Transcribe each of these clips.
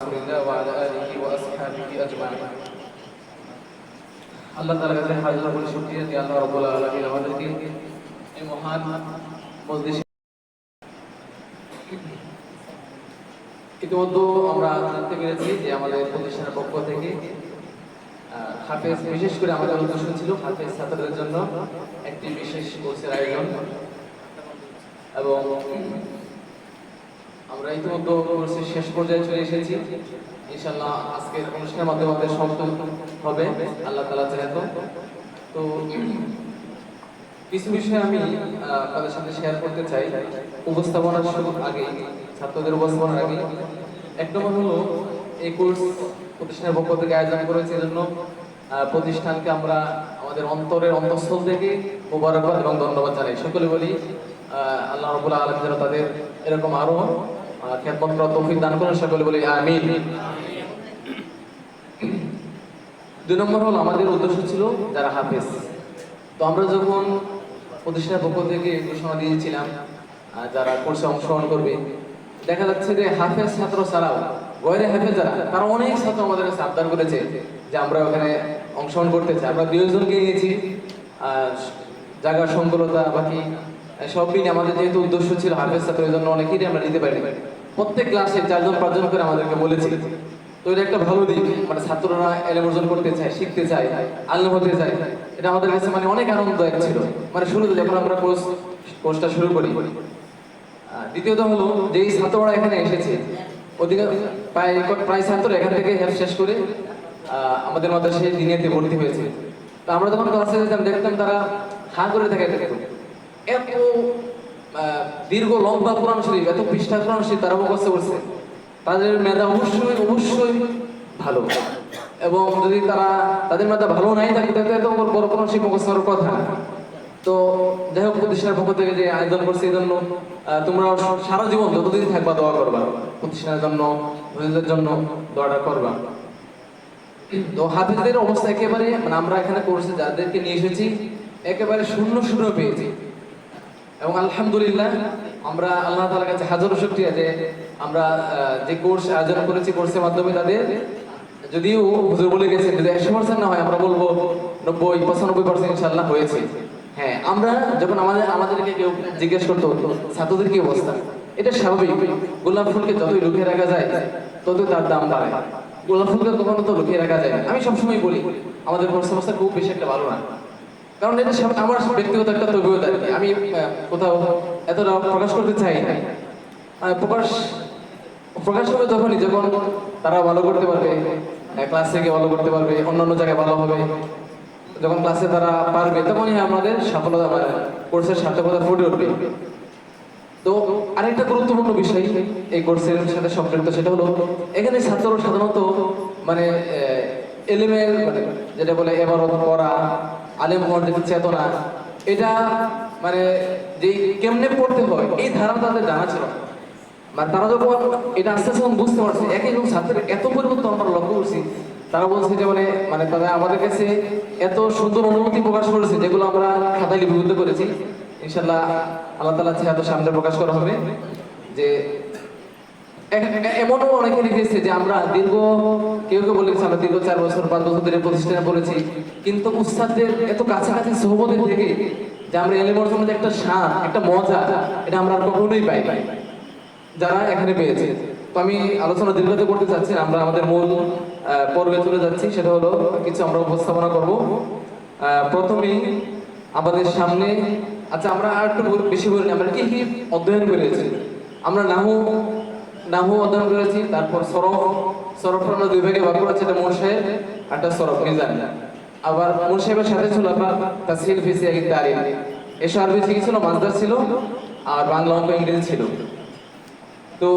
رسول الله وعلى آله وأصحابه أجمعين আল্লাহ তাআলার কাছে হাজার করে শুকরিয়া যে আল্লাহ রাব্বুল আলামিন আমাদেরকে এই মহান মজলিসে ইতিমধ্যে আমরা জানতে পেরেছি যে আমাদের প্রতিষ্ঠানের পক্ষ থেকে আহ, হাফেজ বিশেষ করে আমাদের উদ্দেশ্য ছিল হাফেজ ছাত্রদের জন্য একটি বিশেষ কোর্সের আয়োজন এবং আমরা ইতিমধ্যে কোর্সের শেষ পর্যায়ে চলে এসেছি। ইনশাল্লাহ আজকের অনুষ্ঠানের মাধ্যমে আমাদের সমাপ্ত হবে। আল্লাহ তালা চাহেতো তো। কিছু বিষয় আমি আপনাদের সাথে শেয়ার করতে চাই। উপস্থাপনার আগে ছাত্রদের উপস্থাপনার আগে এক নম্বর হলো, এই কোর্স প্রতিষ্ঠানের পক্ষ থেকে আয়োজন করেছে এজন্য প্রতিষ্ঠানকে আমরা আমাদের অন্তরের অন্তঃস্থল থেকে মোবারকবাদ এবং ধন্যবাদ জানাই। সকলে বলি আল্লাহ রবুল্লাহ আলম যেন তাদের এরকম আরও খেদমত করা তৌফিক দান করেন, সকলে বলি আমিন। দুই নম্বর হলো আমাদের উদ্দেশ্য ছিল যারা হাফেজ। তো আমরা যখন প্রতিষ্ঠানের পক্ষ থেকে ঘোষণা দিয়েছিলাম যারা কোর্সে অংশগ্রহণ করবে, দেখা যাচ্ছে যে হাফেজ ছাত্র ছাড়াও গয়রে হাফেজ যারা তারা অনেক ছাত্র আমাদের কাছে আবদার করেছে যে আমরা ওখানে অংশগ্রহণ করতে চাই। আমরা দুই জনকে নিয়েছি জায়গার সংকুলতা বাকি সব মিলে আমাদের যেহেতু উদ্দেশ্য ছিল হাফেজ ছাত্রের জন্য অনেকেরই আমরা নিতে পারি প্রত্যেক ক্লাসে চারজন, পাঁচজন করে আমাদেরকে বলেছি। তো এটা একটা ভালো দিক মানে ছাত্ররা এলেম অর্জন করতে চায়, শিখতে চায় আল্লাহ হতে চায়। এটা আমাদের কাছে মানে অনেক আনন্দদায়ক ছিল। মানে শুরুতে যখন আমরা কোর্স কোর্সটা শুরু করি দ্বিতীয়ত হলো যে এই ছাত্ররা এখানে এসেছে ওদিকে প্রায় প্রায় ছাত্র এখান থেকে হেল্প শেষ করে আমাদের মাদ্রাসায় দিনিয়াতে ভর্তি হয়েছে। তো আমরা যখন ক্লাসে যেতাম, দেখতাম তারা হা করে থাকে দেখতো এত দীর্ঘ লম্বা কোরআন শরীফ, এত পৃষ্ঠা কোরআন শরীফ তারা মুখস্থ করছে, তাদের মেধা অবশ্যই অবশ্যই ভালো। এবং যদি তারা তাদের মেধা ভালো নাই থাকে, তাহলে তো ওর বড় কোনো শিক্ষক মুখস্থর কথা। না। তো যাই হোক, প্রতিষ্ঠানের পক্ষ থেকে যে আয়োজন করছে এই জন্য তোমরা সারা জীবন যতদিন থাকবা দোয়া করবা। প্রতিষ্ঠানের জন্য নিজেদের জন্য দোয়াটা করবা। তো হাফিজদের অবস্থা একেবারে মানে আমরা এখানে কোর্সে যাদেরকে নিয়ে এসেছি, একেবারে শূন্য শূন্য পেয়েছি। এবং আলহামদুলিল্লাহ, আমরা আল্লাহ তালার কাছে হাজারো শুক্রিয়া যে আমরা যে কোর্স আয়োজন করেছি, কোর্সের মাধ্যমে তাদের, যদিও হুজুর বলে গেছেন যদি একশো পার্সেন্ট না হয়, আমরা বলব নব্বই, পঁচানব্বই পার্সেন্ট ইনশাল্লাহ হয়েছে। হ্যাঁ আমরা যখন আমাদের, আমাদেরকে কেউ জিজ্ঞেস করতো, ছাত্রদের কি অবস্থা? এটা স্বাভাবিক। গোলাপ ফুলকে যতই লুকিয়ে রাখা যায়, ততই তার দাম বাড়ে। গোলাপ ফুলকে কখনো তো লুকিয়ে রাখা যায়। আমি সবসময় বলি, আমাদের অবস্থা খুব বেশি একটা ভালো না। কারণ এটা আমার ব্যক্তিগত একটা তবিয়ত আমি কোথাও এতটা প্রকাশ করতে চাই প্রকাশ প্রকাশ হবে তখনই যখন তারা ভালো করতে পারবে ক্লাস থেকে ভালো করতে পারবে, অন্যান্য জায়গায় ভালো হবে। যখন ক্লাসে তারা পারবে, তখনই আমাদের সফলতা কোর্সের সার্থকতা ফুটে উঠবে। তো আরেকটা গুরুত্বপূর্ণ বিষয় এই কোর্সের সাথে সম্পৃক্ত, সেটা হলো এখানে ছাত্ররা সাধারণত মানে এলেমের মানে যেটা বলে এবারত পড়া, আলেম হওয়ার চেতনা, এটা মানে যে কেমনে পড়তে হয়, এই ধারণা তাদের জানা ছিল। মানে তারা যখন এটা আস্তে আস্তে বুঝতে পারছে এক একজন ছাত্রের এত পরিবর্তন আমরা লক্ষ্য করছি, তারা বলছে যে মানে মানে তারা আমাদের কাছে এত সুন্দর অনুভূতি প্রকাশ করেছে, যেগুলো আমরা খাতায় লিপিবদ্ধ করেছি ইনশাল্লাহ আল্লাহ তালা চেহারা সামনে প্রকাশ করা হবে যে এমনও অনেকে লিখেছে যে আমরা দীর্ঘ, কেউ কেউ বলেছে আমরা দীর্ঘ চার বছর, পাঁচ বছর ধরে প্রতিষ্ঠানে বলেছি কিন্তু উস্তাদদের এত কাছাকাছি সহবতের থেকে যে আমরা এলেমর জন্য একটা স্বাদ, একটা মজা, এটা আমরা কখনোই পাই নাই। যারা এখানে পেয়েছে। তো আমি আলোচনা দীর্ঘত করতে চাচ্ছি, আমরা আমাদের মূল পর্বে চলে যাচ্ছি, সেটা হলো কিছু আমরা উপস্থাপনা করব। প্রথমেই আমাদের সামনে আচ্ছা আমরা আর একটু বেশি বলি আমরা কি কি অধ্যয়ন করেছি? আমরা নাহু নাহু অধ্যয়ন করেছি, তারপর সরফ সরফ আমরা দুই ভাগে ভাগ করেছি একটা মোর্শেদ একটা সরফ মিজান আবার মুন্সেবের সাথে ছিল আপনার তাসহিল ফিসি তারিখ এসব আরবি ছিল মাছদার ছিল আর বাংলা অঙ্ক ইংরেজি ছিল। তো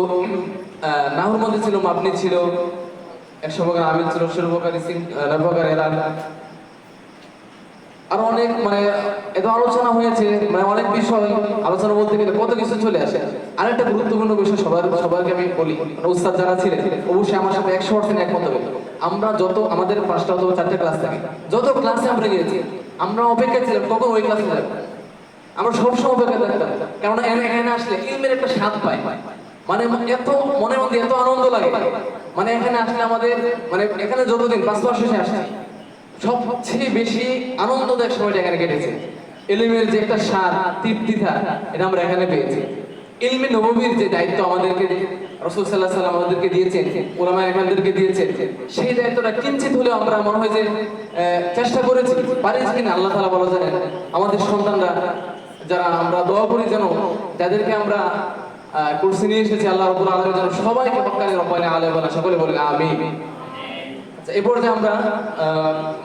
নাহুর মধ্যে ছিল মাপনি ছিল, একশো প্রকার আমির ছিল সর্বকারী সিং এলান। আরও অনেক মানে এত আলোচনা হয়েছে মানে অনেক বিষয়, আলোচনা বলতে গেলে কত কিছু চলে আসে। আরেকটা গুরুত্বপূর্ণ বিষয় সবার সবাইকে আমি বলি মানে উস্তাদ যারা ছিলেন, অবশ্যই আমার সাথে একশো পার্সেন্ট একমত হবে। আমরা যত, আমাদের পাঁচটা অথবা চারটে ক্লাস থাকে, যত ক্লাসে আমরা গিয়েছি, আমরা অপেক্ষা ছিলাম, কখন ওই ক্লাসে যাব? আমরা সবসময় অপেক্ষা থাকতাম, কেননা এখানে এখানে আসলে ইলমের একটা স্বাদ পাই মানে এত মনে মধ্যে এত আনন্দ লাগে। মানে এখানে আসলে আমাদের মানে এখানে যতদিন, পাঁচ মাস শেষে আসছে সবচেয়ে বেশি আনন্দদায়ক সময়টা এখানে কেটেছে। এলিমের যে একটা স্বাদ তৃপ্তিতা এটা আমরা এখানে পেয়েছি। ইলমে নবীর যে দায়িত্ব আমাদেরকে রসুল সাল্লাহ সাল্লাম আমাদেরকে দিয়েছেন ওলামা এখানদেরকে দিয়েছেন, সেই দায়িত্বটা কিঞ্চিত হলেও আমরা মনে হয় যে চেষ্টা করেছি, পারিছি কিনা আল্লাহ তালা বলা জানেন। আমাদের সন্তানরা, যারা আমরা দোয়া করি যেন, যাদেরকে আমরা কুরসি নিয়ে এসেছি, আল্লাহ রবুল আলমের যেন সবাইকে হকানি রব্বানি আলে বলা, সকলে বলে আমি আচ্ছা এই পর্যায়ে আমরা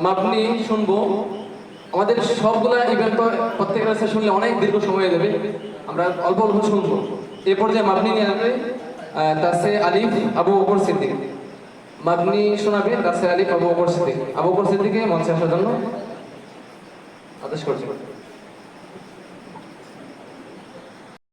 মাপনি শুনব। আমাদের সবগুলা ইভেন্ট প্রত্যেকের কাছে শুনলে অনেক দীর্ঘ সময় দেবে। আমরা অল্প অল্প শুনব। এ পর্যায়ে মাপনি নিয়ে আসবে তাসে আলিফ আবু ওপর সিদ্দিক। মাপনি শোনাবে তাসে আলিফ আবু ওপর সিদ্দিক। আবু ওপর সিদ্দিকে মঞ্চে আসার জন্য আদেশ করছি।